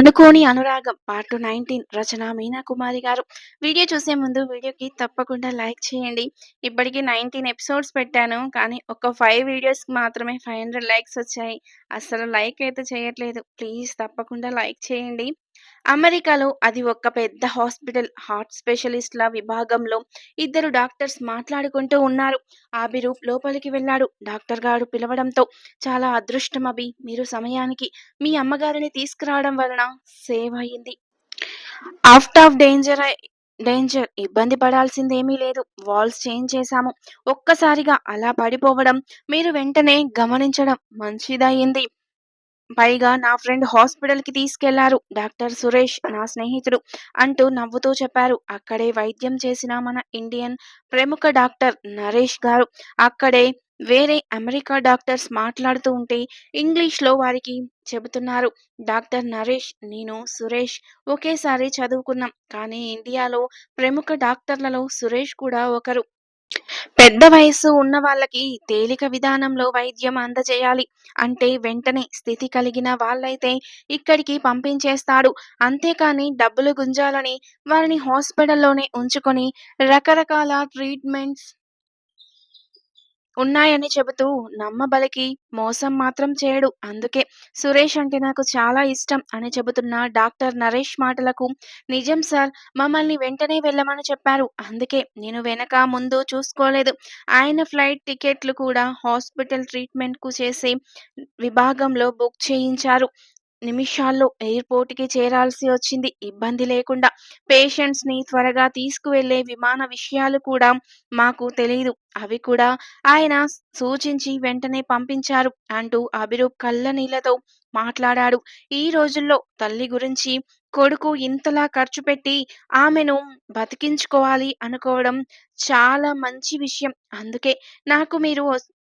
అనుకోని అనురాగం part nineteen రచన మీనాకుమారి గారు. వీడియో చూసే ముందు వీడియోకి తప్పకుండా లైక్ చేయండి. ఇప్పటికీ నైన్టీన్ ఎపిసోడ్స్ పెట్టాను కానీ ఒక ఫైవ్ వీడియోస్కి మాత్రమే ఫైవ్ హండ్రెడ్ లైక్స్ వచ్చాయి. అసలు లైక్ అయితే చేయట్లేదు. ప్లీజ్ తప్పకుండా లైక్ చేయండి. అమెరికాలో అది ఒక పెద్ద హాస్పిటల్ హార్ట్ స్పెషలిస్ట్ల విభాగంలో ఇద్దరు డాక్టర్స్ మాట్లాడుకుంటూ ఉన్నారు. ఆబిరూప్ లోపలికి వెళ్ళాడు. డాక్టర్ గారు పిలవడంతో చాలా అదృష్టం అభి మీరు సమయానికి మీ అమ్మగారిని తీసుకురావడం వలన సేవ్ అయింది. అవుట్ ఆఫ్ డేంజర్ డేంజర్ ఇబ్బంది పడాల్సిందేమీ లేదు. వాల్స్ చేంజ్ చేశాము. ఒక్కసారిగా అలా పడిపోవడం మీరు వెంటనే గమనించడం మంచిదయ్యింది పైగా నా ఫ్రెండ్ హాస్పిటల్కి తీసుకెళ్ళారు. డాక్టర్ సురేష్ నా స్నేహితుడు అంటూ నవ్వుతూ చెప్పారు. అక్కడే వైద్యం చేసిన మన ఇండియన్ ప్రముఖ డాక్టర్ నరేష్ గారు. అక్కడే వేరే అమెరికా డాక్టర్స్ మాట్లాడుతూ ఉంటే ఇంగ్లీష్లో వారికి చెబుతున్నారు. డాక్టర్ నరేష్ నేను సురేష్ ఒకేసారి చదువుకున్నాం. కానీ ఇండియాలో ప్రముఖ డాక్టర్లలో సురేష్ కూడా ఒకరు. పెద్ద వయస్సు ఉన్న వాళ్ళకి తేలిక విధానంలో వైద్యం అందజేయాలి. అంటే వెంటనే స్థితి కలిగిన వాళ్ళైతే ఇక్కడికి పంపించేస్తాడు. అంతేకాని డబ్బులు గుంజాలని వారిని హాస్పిటల్లోనే ఉంచుకొని రకరకాల ట్రీట్మెంట్స్ ఉన్నాయని చెబుతూ నమ్మబలికి మోసం మాత్రం చేయడు. అందుకే సురేష్ అంటే నాకు చాలా ఇష్టం అని చెబుతున్న డాక్టర్ నరేష్ మాటలకు నిజం సార్ మమ్మల్ని వెంటనే వెళ్ళమని చెప్పారు. అందుకే నేను వెనక ముందు చూసుకోలేదు. ఆయన ఫ్లైట్ టికెట్లు కూడా హాస్పిటల్ ట్రీట్మెంట్కు చేసే విభాగంలో బుక్ చేయించారు. నిమిషాల్లో ఎయిర్పోర్ట్కి చేరాల్సి వచ్చింది. ఇబ్బంది లేకుండా పేషెంట్స్ని త్వరగా తీసుకువెళ్ళే విమాన విషయాలు కూడా మాకు తెలియదు అవి కూడా ఆయన సూచించి వెంటనే పంపించారు అంటూ అభిరూప్ కళ్ళనీళ్ళతో మాట్లాడాడు. ఈ రోజుల్లో తల్లి గురించి కొడుకు ఇంతలా ఖర్చు పెట్టి ఆమెను బతికించుకోవాలి అనుకోవడం చాలా మంచి విషయం. అందుకే నాకు మీరు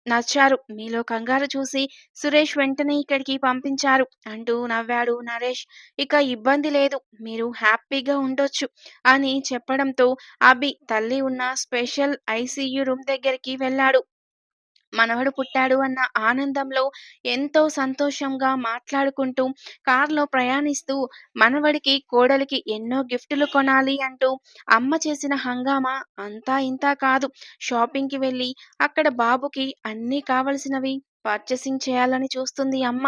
నచ్చారు. మీలో కంగారు చూసి సురేష్ వెంటనే ఇక్కడికి పంపించారు. అంటూ నవ్వాడు నరేష్. ఇక ఇబ్బంది లేదు. మీరు హ్యాపీగా ఉండొచ్చు అని చెప్పడంతో అభి తల్లి ఉన్న స్పెషల్ ఐసీయూ రూమ్ దగ్గరికి వెళ్ళాడు. మనవడు పుట్టాడు అన్న ఆనందంలో ఎంతో సంతోషంగా మాట్లాడుకుంటూ కారులో ప్రయాణిస్తూ మనవడికి కోడలికి ఎన్నో గిఫ్టులు కొనాలి అంటూ అమ్మ చేసిన హంగామా అంతా ఇంతా కాదు. షాపింగ్కి వెళ్ళి అక్కడ బాబుకి అన్నీ కావలసినవి పర్చేసింగ్ చేయాలని చూస్తుంది అమ్మ.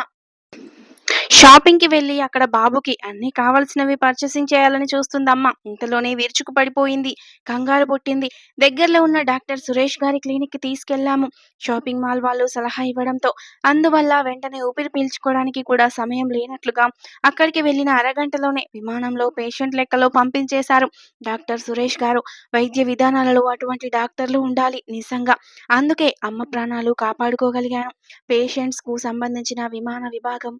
షాపింగ్కి వెళ్ళి అక్కడ బాబుకి అన్ని కావలసినవి పర్చేసింగ్ చేయాలని చూస్తుందమ్మ. ఇంతలోనే విరుచుకు పడిపోయింది. కంగారు పుట్టింది. దగ్గరలో ఉన్న డాక్టర్ సురేష్ గారి క్లినిక్కి తీసుకెళ్ళాము షాపింగ్ మాల్ వాళ్ళు సలహా ఇవ్వడంతో అందువల్ల వెంటనే ఊపిరి పీల్చుకోవడానికి కూడా సమయం లేనట్లుగా అక్కడికి వెళ్ళిన అరగంటలోనే విమానంలో పేషెంట్ లెక్కలో పంపించేశారు. డాక్టర్ సురేష్ గారు వైద్య విధానాలలో అటువంటి డాక్టర్లు ఉండాలి నిజంగా. అందుకే అమ్మ ప్రాణాలు కాపాడుకోగలిగాను. పేషెంట్స్కు సంబంధించిన విమాన విభాగం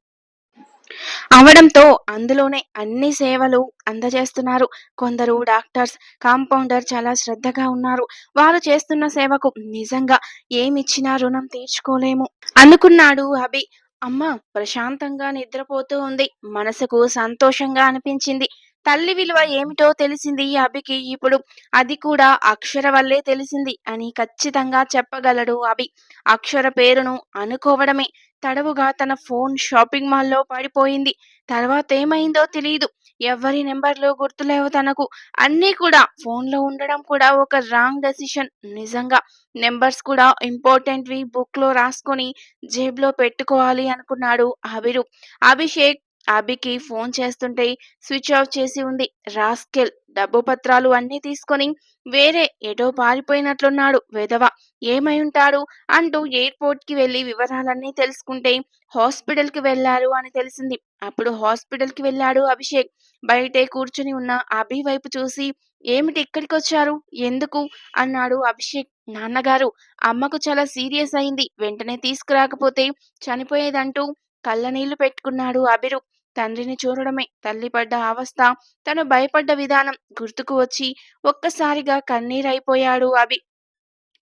అవడంతో అందులోనే అన్ని సేవలు అందజేస్తున్నారు. కొందరు డాక్టర్స్ కాంపౌండర్ చాలా శ్రద్ధగా ఉన్నారు. వారు చేస్తున్న సేవకు నిజంగా ఏమిచ్చినా రుణం తీర్చుకోలేము. అనుకున్నాడు అభి. అమ్మ ప్రశాంతంగా నిద్రపోతూ ఉంది. మనసుకు సంతోషంగా అనిపించింది. తల్లి విలువ ఏమిటో తెలిసింది అభికి. ఇప్పుడు అది కూడా అక్షర వల్లే తెలిసింది అని ఖచ్చితంగా చెప్పగలడు అభి. అక్షర పేరును అనుకోవడమే. తడవుగా తన ఫోన్ షాపింగ్ మాల్లో పడిపోయింది. తర్వాత ఏమైందో తెలియదు ఎవరి నెంబర్లు గుర్తులేవు తనకు. అన్నీ కూడా ఫోన్లో ఉండడం కూడా ఒక రాంగ్ డెసిషన్. నిజంగా నెంబర్స్ కూడా ఇంపార్టెంట్వి బుక్లో రాసుకొని జేబులో పెట్టుకోవాలి అనుకున్నాడు అభిరు. అభిషేక్ అభికి ఫోన్ చేస్తుంటే స్విచ్ ఆఫ్ చేసి ఉంది. రాస్కెల్ డబ్బు పత్రాలు అన్నీ తీసుకొని వేరే ఎటో పారిపోయినట్లున్నాడు వెధవ. ఏమై ఉంటాడు అంటూ ఎయిర్పోర్ట్కి వెళ్ళి వివరాలన్నీ తెలుసుకుంటే హాస్పిటల్కి వెళ్ళారు అని తెలిసింది. అప్పుడు హాస్పిటల్కి వెళ్ళాడు అభిషేక్. బయటే కూర్చుని ఉన్న అభి వైపు చూసి ఏమిటి ఇక్కడికి వచ్చారు ఎందుకు? అన్నాడు అభిషేక్. నాన్నగారు అమ్మకు చాలా సీరియస్ అయింది. వెంటనే తీసుకురాకపోతే చనిపోయేదంటూ కళ్ళ నీళ్ళు పెట్టుకున్నాడు అభిరు తండ్రిని చూడడమే తల్లి పడ్డ అవస్థ. తను భయపడ్డ విధానం గుర్తుకు వచ్చి ఒక్కసారిగా కన్నీరైపోయాడు అభి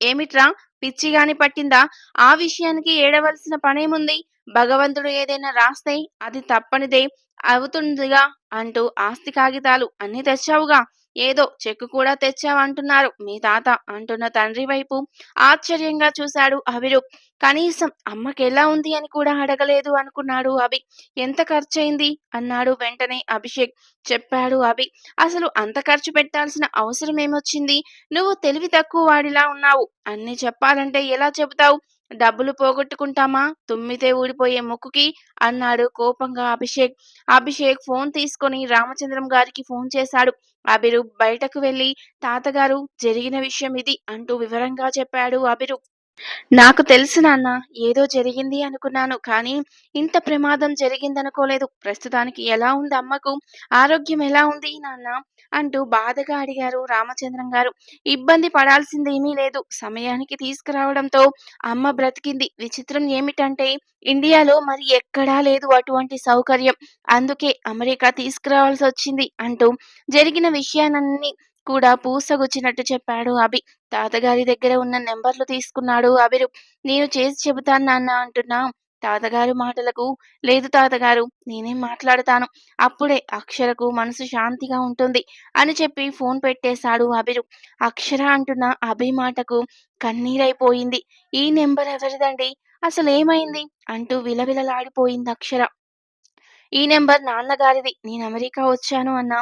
ఏమిట్రా? పిచ్చిగాని పట్టిందా? ఆ విషయానికి ఏడవలసిన పనేముంది? భగవంతుడు ఏదైనా రాస్తే అది తప్పనిదే అవుతుందిగా అంటూ ఆస్తి కాగితాలు అన్ని తెచ్చావుగా. ఏదో చెక్కు కూడా తెచ్చావంటున్నారు. మీ తాత అంటున్న తండ్రి వైపు ఆశ్చర్యంగా చూశాడు అభిరు కనీసం అమ్మకెలా ఉంది అని కూడా అడగలేదు అనుకున్నాడు అభి. ఎంత ఖర్చయింది? అన్నాడు వెంటనే అభిషేక్. చెప్పాడు అభి. అసలు అంత ఖర్చు పెట్టాల్సిన అవసరం ఏమొచ్చింది నువ్వు తెలివి తక్కువ వాడిలా ఉన్నావు. అన్ని చెప్పాలంటే ఎలా చెబుతావు? డబ్బులు పోగొట్టుకుంటామా? తుమ్మితే ఊడిపోయే ముక్కుకి అన్నాడు కోపంగా అభిషేక్. అభిషేక్ ఫోన్ తీసుకొని రామచంద్రం గారికి ఫోన్ చేశాడు. అభిరు బయటకు వెళ్ళి తాతగారు జరిగిన విషయం ఇది అంటూ వివరంగా చెప్పాడు అభిరు నాకు తెలుసు నాన్న ఏదో జరిగింది అనుకున్నాను కానీ ఇంత ప్రమాదం జరిగిందనుకోలేదు. ప్రస్తుతానికి ఎలా ఉంది అమ్మకు? ఆరోగ్యం ఎలా ఉంది నాన్న? అంటూ బాధగా అడిగారు రామచంద్రం గారు. ఇబ్బంది పడాల్సిందేమీ లేదు. సమయానికి తీసుకురావడంతో అమ్మ బ్రతికింది. విచిత్రం ఏమిటంటే ఇండియాలో మరి ఎక్కడా లేదు అటువంటి సౌకర్యం. అందుకే అమెరికా తీసుకురావాల్సి వచ్చింది అంటూ జరిగిన విషయాలన్నీ కూడా పూసగుచ్చినట్టు చెప్పాడు అభి. తాతగారి దగ్గర ఉన్న నెంబర్లు తీసుకున్నాడు అభిరు. నేను చేసి చెబుతాను నాన్న అంటున్నా. తాతగారు మాటలకు లేదు తాతగారు నేనేం మాట్లాడతాను. అప్పుడే అక్షరకు మనసు శాంతిగా ఉంటుంది అని చెప్పి ఫోన్ పెట్టేశాడు అభిరు. అక్షర అంటున్న అభి మాటకు కన్నీరైపోయింది. ఈ నెంబర్ ఎవరిదండి? అసలు ఏమైంది? అంటూ విలవిలలాడిపోయింది అక్షర. ఈ నెంబర్ నాన్నగారిది. నేను అమెరికా వచ్చాను అన్న.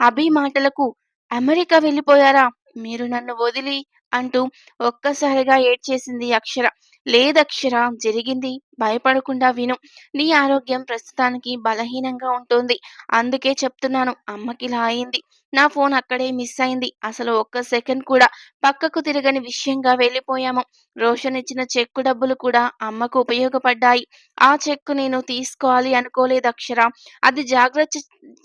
అభి మాటలకు అమెరికా వెళ్ళిపోయారా? మీరు నన్ను వదిలి అంటూ ఒక్కసారిగా ఏడ్చేసింది అక్షర. లేదక్షర జరిగింది భయపడకుండా విను. నీ ఆరోగ్యం ప్రస్తుతానికి బలహీనంగా ఉంటుంది. అందుకే చెప్తున్నాను అమ్మకి ఇలా అయింది. నా ఫోన్ అక్కడే మిస్ అయింది. అసలు ఒక్క సెకండ్ కూడా పక్కకు తిరగని విషయంగా వెళ్ళిపోయాము. రోషన్ ఇచ్చిన చెక్కు డబ్బులు కూడా అమ్మకు ఉపయోగపడ్డాయి. ఆ చెక్కు నేను తీసుకోవాలి అనుకోలేదు అక్షర. అది జాగ్రత్త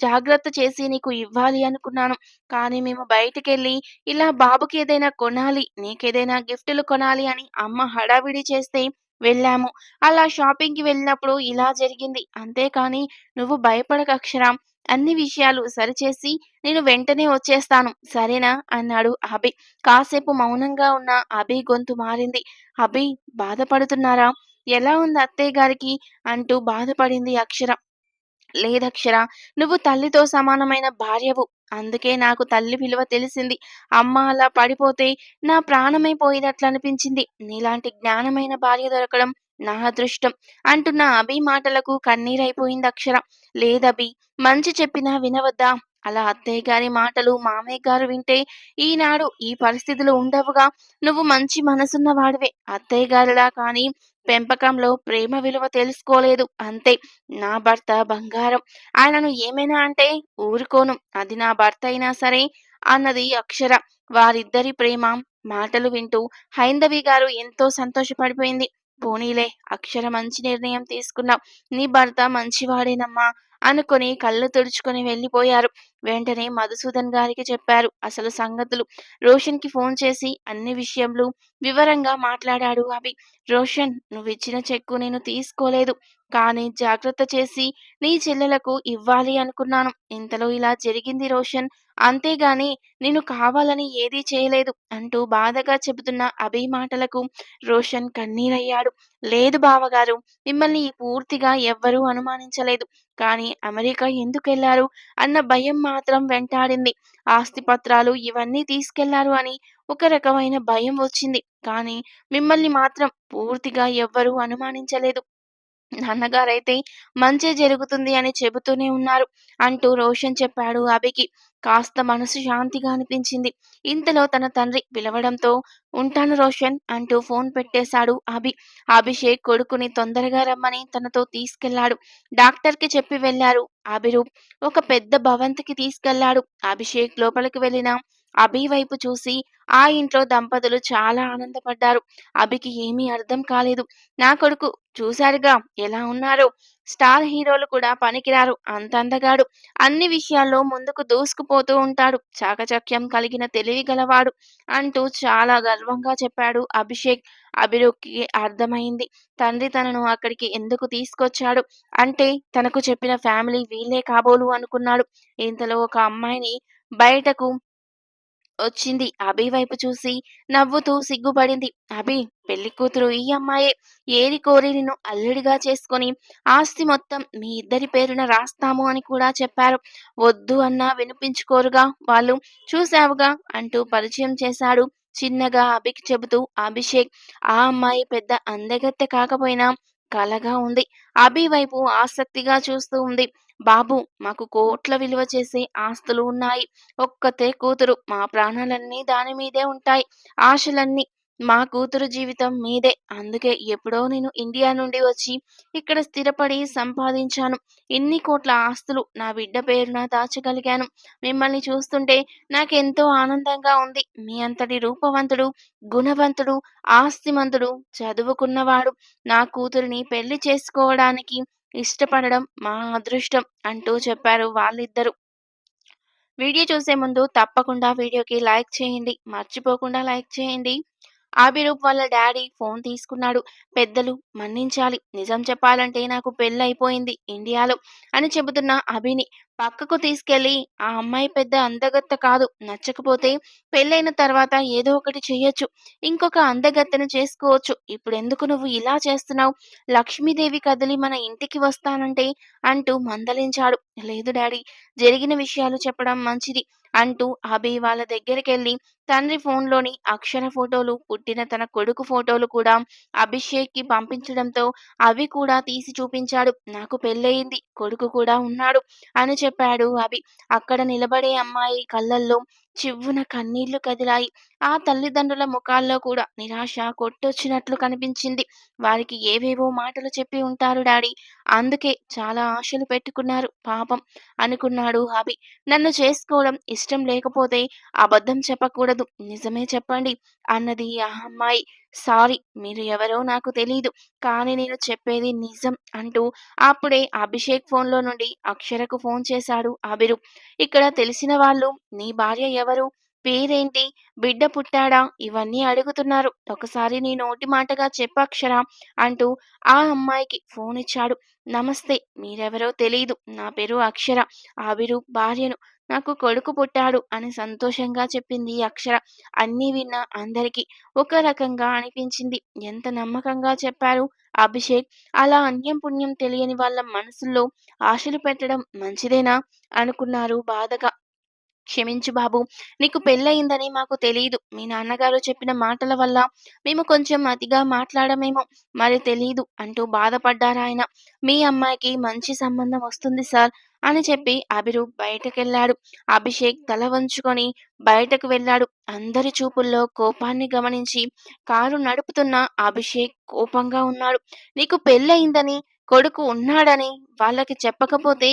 జాగ్రత్త చేసి నీకు ఇవ్వాలి అనుకున్నాను. కానీ మేము బయటికెళ్ళి ఇలా బాబుకి ఏదైనా కొనాలి నీకేదైనా గిఫ్టులు కొనాలి అని అమ్మ హడావిడి చేస్తే వెళ్ళాము. అలా షాపింగ్కి వెళ్ళినప్పుడు ఇలా జరిగింది. అంతేకాని నువ్వు భయపడక అక్షరం అన్ని విషయాలు సరిచేసి నేను వెంటనే వచ్చేస్తాను. సరేనా? అన్నాడు అభి. కాసేపు మౌనంగా ఉన్న అభి గొంతు మారింది. అభి బాధపడుతున్నారా? ఎలా ఉంది అత్తయ్య గారికి? అంటూ బాధపడింది అక్షర లేదక్షర నువ్వు తల్లితో సమానమైన భార్యవు. అందుకే నాకు తల్లి విలువ తెలిసింది. అమ్మ అలా పడిపోతే నా ప్రాణమైపోయినట్లు అనిపించింది నీలాంటి జ్ఞానమైన భార్య దొరకడం నా అదృష్టం అంటున్న అభి మాటలకు కన్నీరైపోయింది అక్షర లేదభి మంచి చెప్పినా వినవద్దా? అలా అత్తయ్య గారి మాటలు మామయ్య గారు వింటే ఈనాడు ఈ పరిస్థితులు ఉండవుగా. నువ్వు మంచి మనసున్న వాడివే అత్తయ్య గారిలా కానీ పెంపకంలో ప్రేమ విలువ తెలుసుకోలేదు. అంతే నా భర్త బంగారం. ఆయనను ఏమైనా అంటే ఊరుకోను. అది నా భర్త అయినా సరే అన్నది అక్షర. వారిద్దరి ప్రేమ మాటలు వింటూ హైందవి గారు ఎంతో సంతోషపడిపోయింది. పోనీలే అక్షర మంచి నిర్ణయం తీసుకున్నావు. నీ భర్త మంచివాడేనమ్మా. అనుకుని కళ్ళు తుడుచుకొని వెళ్ళిపోయారు. వెంటనే మధుసూదన్ గారికి చెప్పారు అసలు సంగతులు. రోషన్కి ఫోన్ చేసి అన్ని విషయంలో వివరంగా మాట్లాడాడు అవి రోషన్ నువ్వు ఇచ్చిన చెక్కు నేను తీసుకోలేదు కానీ జాగ్రత్త చేసి నీ చెల్లెలకు ఇవ్వాలి అనుకున్నాను. ఇంతలో ఇలా జరిగింది రోషన్. అంతేగాని నేను కావాలని ఏదీ చేయలేదు అంటూ బాధగా చెబుతున్న అభి మాటలకు రోషన్ కన్నీరయ్యాడు. లేదు బావగారు మిమ్మల్ని పూర్తిగా ఎవ్వరూ అనుమానించలేదు. కానీ అమెరికా ఎందుకెళ్ళారు అన్న భయం మాత్రం వెంటాడింది. ఆస్తిపత్రాలు ఇవన్నీ తీసుకెళ్ళారు అని ఒక రకమైన భయం వచ్చింది. కానీ మిమ్మల్ని మాత్రం పూర్తిగా ఎవ్వరూ అనుమానించలేదు. నాన్నగారైతే మంచి జరుగుతుంది అని చెబుతూనే ఉన్నారు అంటూ రోషన్ చెప్పాడు అభికి. కాస్త మనసు శాంతిగా అనిపించింది. ఇంతలో తన తండ్రి పిలవడంతో ఉంటాను రోషన్ అంటూ ఫోన్ పెట్టేశాడు అభి. అభిషేక్ కొడుకుని తొందరగా రమ్మని తనతో తీసుకెళ్ళాడు. డాక్టర్కి చెప్పి వెళ్ళారు అభిరూప్. ఒక పెద్ద భవంతికి తీసుకెళ్ళాడు. అభిషేక్ లోపలికి వెళ్ళిన అభి వైపు చూసి ఆ ఇంట్లో దంపతులు చాలా ఆనందపడ్డారు. అభికి ఏమీ అర్థం కాలేదు. నా కొడుకు చూశారుగా ఎలా ఉన్నారో? స్టార్ హీరోలు కూడా పనికిరారు అంతందగాడు అన్ని విషయాల్లో ముందుకు దూసుకుపోతూ ఉంటాడు. చాకచక్యం కలిగిన తెలివి గలవాడు అంటూ చాలా గర్వంగా చెప్పాడు అభిషేక్. అభిరుక్కి అర్థమైంది. తండ్రి తనను అక్కడికి ఎందుకు తీసుకొచ్చాడు? అంటే తనకు చెప్పిన ఫ్యామిలీ వీళ్ళే కాబోలు అనుకున్నాడు. ఇంతలో ఒక అమ్మాయిని బయటకు వచ్చింది అభి వైపు చూసి నవ్వుతూ సిగ్గుపడింది. అభి పెళ్ళి కూతురు ఈ అమ్మాయే. ఏరి కోరి నిన్ను అల్లుడిగా చేసుకొని ఆస్తి మొత్తం మీ ఇద్దరి పేరున రాస్తాము అని కూడా చెప్పారు. వద్దు అన్నా వినిపించుకోరుగా వాళ్ళు. చూశావుగా అంటూ పరిచయం చేశాడు చిన్నగా అభికి చెబుతూ అభిషేక్. ఆ అమ్మాయి పెద్ద అందగత్తె కాకపోయినా కలగా ఉంది. అభి వైపు ఆసక్తిగా చూస్తూ ఉంది. బాబు మాకు కోట్ల విలువ చేసే ఆస్తులు ఉన్నాయి. ఒక్కతే కూతురు. మా ప్రాణాలన్నీ దాని మీదే ఉంటాయి. ఆశలన్నీ మా కూతురు జీవితం మీదే. అందుకే ఎప్పుడో నేను ఇండియా నుండి వచ్చి ఇక్కడ స్థిరపడి సంపాదించాను. ఇన్ని కోట్ల ఆస్తులు నా బిడ్డ పేరున దాచగలిగాను. మిమ్మల్ని చూస్తుంటే నాకెంతో ఆనందంగా ఉంది. మీ అంతటి రూపవంతుడు, గుణవంతుడు, ఆస్తిమంతుడు, చదువుకున్నవాడు నా కూతురిని పెళ్ళి చేసుకోవడానికి ఇష్టపడడం మా అదృష్టం అంటూ చెప్పారు వాళ్ళిద్దరూ. వీడియో చూసే ముందు తప్పకుండా వీడియోకి లైక్ చేయండి. మర్చిపోకుండా లైక్ చేయండి. అభిరూప్ వాళ్ళ డాడీ ఫోన్ తీసుకున్నాడు. పెద్దలు మన్నించాలి. నిజం చెప్పాలంటే నాకు పెళ్ళైపోయింది ఇండియాలో అని చెబుతున్న అభిని పక్కకు తీసుకెళ్ళి ఆ అమ్మాయి పెద్ద అందగత్త కాదు. నచ్చకపోతే పెళ్ళైన తర్వాత ఏదో ఒకటి చేయొచ్చు ఇంకొక అందగత్తను చేసుకోవచ్చు. ఇప్పుడు ఎందుకు నువ్వు ఇలా చేస్తున్నావు? లక్ష్మీదేవి కదిలి మన ఇంటికి వస్తానంటే అంటూ మందలించాడు. లేదు డాడీ జరిగిన విషయాలు చెప్పడం మంచిది అంటూ అభి వాళ్ళ దగ్గరికి వెళ్ళి తండ్రి ఫోన్లోని అక్షర ఫోటోలు, పుట్టిన తన కొడుకు ఫోటోలు కూడా అభిషేక్‌కి పంపించడంతో అవి కూడా తీసి చూపించాడు. నాకు పెళ్ళయింది కొడుకు కూడా ఉన్నాడు అని చెప్పాడు అభి. అక్కడ నిలబడే అమ్మాయి కళ్ళల్లో చివ్వున కన్నీళ్ళు కదిలాయి. ఆ తల్లిదండ్రుల ముఖాల్లో కూడా నిరాశ కొట్టొచ్చినట్లు కనిపించింది. వారికి ఏవేవో మాటలు చెప్పి ఉంటారు డాడీ. అందుకే చాలా ఆశలు పెట్టుకున్నారు పాపం అనుకున్నాడు అభి. నన్ను చేసుకోవడం ఇష్టం లేకపోతే అబద్ధం చెప్పకూడదు. నిజమే చెప్పండి అన్నది ఆ అమ్మాయి. సారీ మీరు ఎవరో నాకు తెలీదు. కానీ నేను చెప్పేది నిజం అంటూ అప్పుడే అభిషేక్ ఫోన్లో నుండి అక్షరకు ఫోన్ చేశాడు అభిరు. ఇక్కడ తెలిసిన వాళ్ళు నీ భార్య ఎవరు? పేరేంటి? బిడ్డ పుట్టాడా? ఇవన్నీ అడుగుతున్నారు. ఒకసారి నీ నోటి మాటగా చెప్పక్షరా అక్షర అంటూ ఆ అమ్మాయికి ఫోన్ ఇచ్చాడు. నమస్తే మీరెవరో తెలియదు నా పేరు అక్షర. ఆవిరు భార్యను. నాకు కొడుకు పుట్టాడు అని సంతోషంగా చెప్పింది అక్షర. అన్నీ విన్న అందరికీ ఒక రకంగా అనిపించింది. ఎంత నమ్మకంగా చెప్పారు అభిషేక్. అలా అన్యం పుణ్యం తెలియని వాళ్ళ మనసుల్లో ఆశలు పెట్టడం మంచిదేనా? అనుకున్నారు బాధగా. క్షమించు బాబు నీకు పెళ్ళయిందని మాకు తెలియదు మీ నాన్నగారు చెప్పిన మాటల వల్ల మేము కొంచెం అతిగా మాట్లాడమేమో మరి తెలియదు అంటూ బాధపడ్డారాయన. మీ అమ్మాయికి మంచి సంబంధం వస్తుంది సార్ అని చెప్పి అభిరు బయటకెళ్ళాడు. అభిషేక్ తల వంచుకొని బయటకు వెళ్ళాడు. అందరి చూపుల్లో కోపాన్ని గమనించి కారు నడుపుతున్న అభిషేక్ కోపంగా ఉన్నాడు. నీకు పెళ్ళయిందని కొడుకు ఉన్నాడని వాళ్ళకి చెప్పకపోతే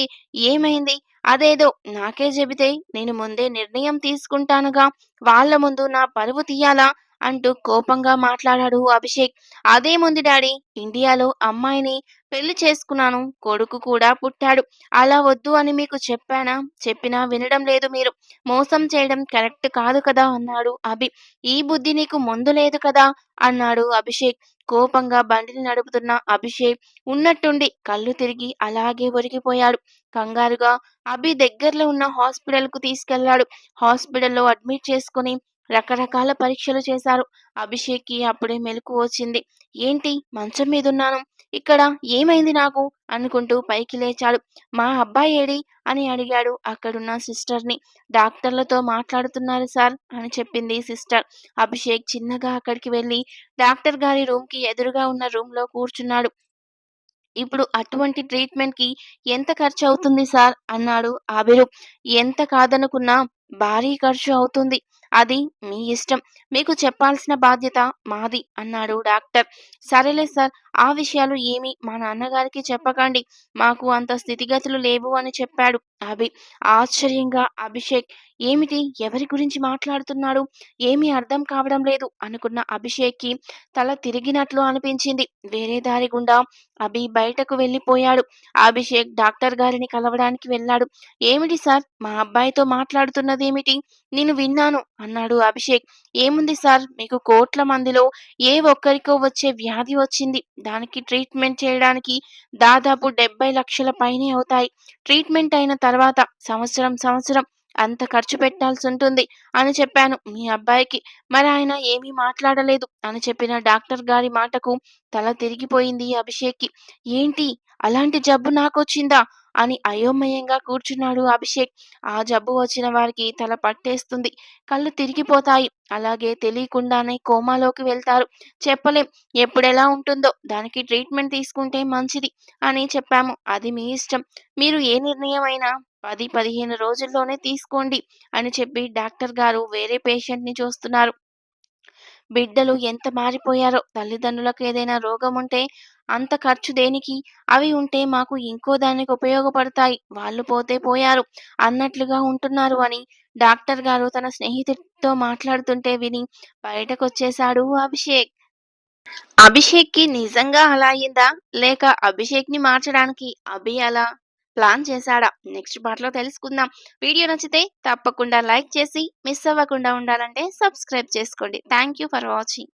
ఏమైంది? అదేదో నాకే చెబితే నేను ముందే నిర్ణయం తీసుకుంటానుగా. వాళ్ళ ముందు నా పరువు తీయాలా? అంటూ కోపంగా మాట్లాడాడు అభిషేక్. అదేముంది డాడీ ఇండియాలో అమ్మాయిని పెళ్ళి చేసుకున్నాను. కొడుకు కూడా పుట్టాడు. అలా వద్దు అని మీకు చెప్పానా? చెప్పినా వినడం లేదు మీరు. మోసం చేయడం కరెక్ట్ కాదు కదా అన్నాడు అభి. ఈ బుద్ధి నీకు ముందు లేదు కదా అన్నాడు అభిషేక్. కోపంగా బండిని నడుపుతున్న అభిషేక్ ఉన్నట్టుండి కళ్ళు తిరిగి అలాగే ఒరిగిపోయాడు. కంగారుగా అభి దగ్గరలో ఉన్న హాస్పిటల్కు తీసుకెళ్ళాడు. హాస్పిటల్‌లో అడ్మిట్ చేసుకొని రకరకాల పరీక్షలు చేశారు. అభిషేక్‌కి అప్పుడే మెలకు వచ్చింది. ఏంటి మంచం మీదున్నాను. ఇక్కడ ఏమైంది నాకు? అనుకుంటూ పైకి లేచాడు. మా అబ్బాయి ఏడి అని అడిగాడు అక్కడున్న సిస్టర్‌ని. డాక్టర్లతో మాట్లాడుతున్నారు సార్ అని చెప్పింది సిస్టర్. అభిషేక్ చిన్నగా అక్కడికి వెళ్ళి డాక్టర్ గారి రూమ్‌కి ఎదురుగా ఉన్న రూమ్‌లో కూర్చున్నాడు. ఇప్పుడు అటువంటి ట్రీట్మెంట్‌కి ఎంత ఖర్చు అవుతుంది సార్? అన్నాడు ఆబిరు ఎంత కాదనుకున్నా భారీ ఖర్చు అవుతుంది. అది మీ ఇష్టం. మీకు చెప్పాల్సిన బాధ్యత మాది అన్నాడు డాక్టర్. సరేలే సార్ ఆ విషయాలు ఏమి మా నాన్నగారికి చెప్పకండి. మాకు అంత స్థితిగతులు లేవు అని చెప్పాడు అభి. ఆశ్చర్యంగా అభిషేక్ ఏమిటి? ఎవరి గురించి మాట్లాడుతున్నాడు? ఏమీ అర్థం కావడం లేదు అనుకున్న అభిషేక్‌కి తల తిరిగినట్లు అనిపించింది. వేరే దారి గుండా అభి బయటకు వెళ్ళిపోయాడు. అభిషేక్ డాక్టర్ గారిని కలవడానికి వెళ్ళాడు. ఏమిటి సార్ మా అబ్బాయితో మాట్లాడుతున్నదేమిటి? నేను విన్నాను అన్నాడు అభిషేక్. ఏముంది సార్ మీకు కోట్ల మందిలో ఏ ఒక్కరికో వచ్చే వ్యాధి వచ్చింది. దానికి ట్రీట్మెంట్ చేయడానికి దాదాపు డెబ్బై లక్షల పైనే అవుతాయి. ట్రీట్మెంట్ అయిన తర్వాత సంవత్సరం సంవత్సరం అంత ఖర్చు పెట్టాల్సి ఉంటుంది అని చెప్పాను మీ అబ్బాయికి. మరి ఆయన ఏమీ మాట్లాడలేదు అని చెప్పిన డాక్టర్ గారి మాటకు తల తిరిగిపోయింది అభిషేక్‌కి. ఏంటి అలాంటి జబ్బు నాకొచ్చిందా? అని అయోమయంగా కూర్చున్నాడు అభిషేక్. ఆ జబ్బు వచ్చిన వారికి తల పట్టేస్తుంది. కళ్ళు తిరిగిపోతాయి. అలాగే తెలియకుండానే కోమాలోకి వెళ్తారు. చెప్పలేం ఎప్పుడెలా ఉంటుందో దానికి ట్రీట్మెంట్ తీసుకుంటే మంచిది అని చెప్పాము. అది మీ ఇష్టం. మీరు ఏ నిర్ణయం అయినా 10, 15 రోజుల్లోనే తీసుకోండి అని చెప్పి డాక్టర్ గారు వేరే పేషెంట్‌ని చూస్తున్నారు. బిడ్డలు ఎంత మారిపోయారో తల్లిదండ్రులకు ఏదైనా రోగం ఉంటే అంత ఖర్చు దేనికి? అవి ఉంటే మాకు ఇంకో దానికి ఉపయోగపడతాయి. వాళ్ళు పోతే పోయారు అన్నట్లుగా ఉంటున్నారు అని డాక్టర్ గారు తన స్నేహితుడితో మాట్లాడుతుంటే విని బయటకొచ్చేశాడు అభిషేక్. అభిషేక్కి నిజంగా అలా అయిందా? లేక అభిషేక్ని మార్చడానికి అభి అలా ప్లాన్ చేశాడా? నెక్స్ట్ పార్ట్‌లో తెలుసుకుందాం. వీడియో నచ్చితే తప్పకుండా లైక్ చేసి మిస్ అవ్వకుండా ఉండాలంటే సబ్స్క్రైబ్ చేసుకోండి. Thank you for watching.